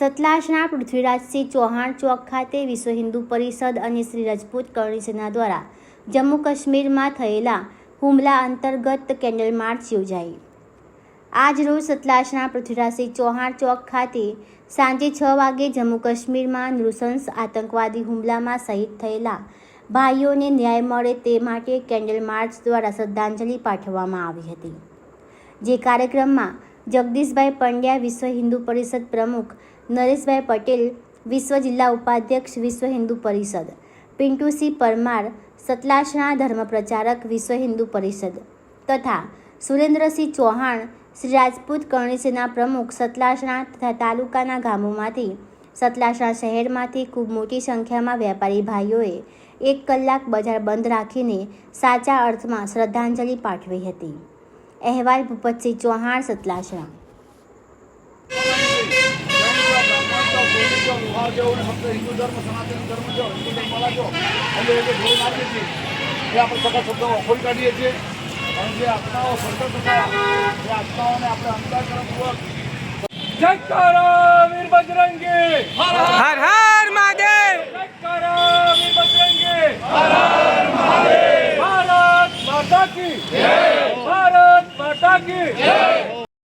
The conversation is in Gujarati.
સતલાસના પૃથ્વીરાજસિંહ ચૌહાણ ચોક ખાતે વિશ્વ હિન્દુ પરિષદ અને શ્રી રજપૂત કરણી સેના દ્વારા જમ્મુ કાશ્મીરમાં થયેલા હુમલા અંતર્ગત કેન્ડલ માર્ચ યોજાઈ. આજ રોજ સતલાસના પૃથ્વીરાજસિંહ ચૌહાણ ચોક ખાતે સાંજે છ વાગે જમ્મુ કાશ્મીરમાં નૃશંસ આતંકવાદી હુમલામાં શહીદ થયેલા ભાઈઓને ન્યાય મળે તે માટે કેન્ડલ માર્ચ દ્વારા શ્રદ્ધાંજલિ પાઠવવામાં આવી હતી. જે કાર્યક્રમમાં જગદીશભાઈ પંડ્યા વિશ્વ હિન્દુ પરિષદ પ્રમુખ, નરેશભાઈ પટેલ વિશ્વ જિલ્લા ઉપાધ્યક્ષ, વિશ્વ હિન્દુ પરિષદ પિન્ટુસિંહ પરમાર સતલાસના ધર્મપ્રચારક, વિશ્વ હિન્દુ પરિષદ તથા સુરેન્દ્રસિંહ ચૌહાણ, શ્રી રાજપૂત કરણીસેના પ્રમુખ, સતલાસણા તથા તાલુકાના ગામોમાંથી, સતલાસણા શહેરમાંથી ખૂબ મોટી સંખ્યામાં વેપારી ભાઈઓએ એક કલાક બજાર બંધ રાખીને સાચા અર્થમાં શ્રદ્ધાંજલિ પાઠવી હતી. અહેવાલ ભૂપતસિંહ ચૌહાણ સતલાસણા. જય જેવો ને ஜனநாயகத்திற்கு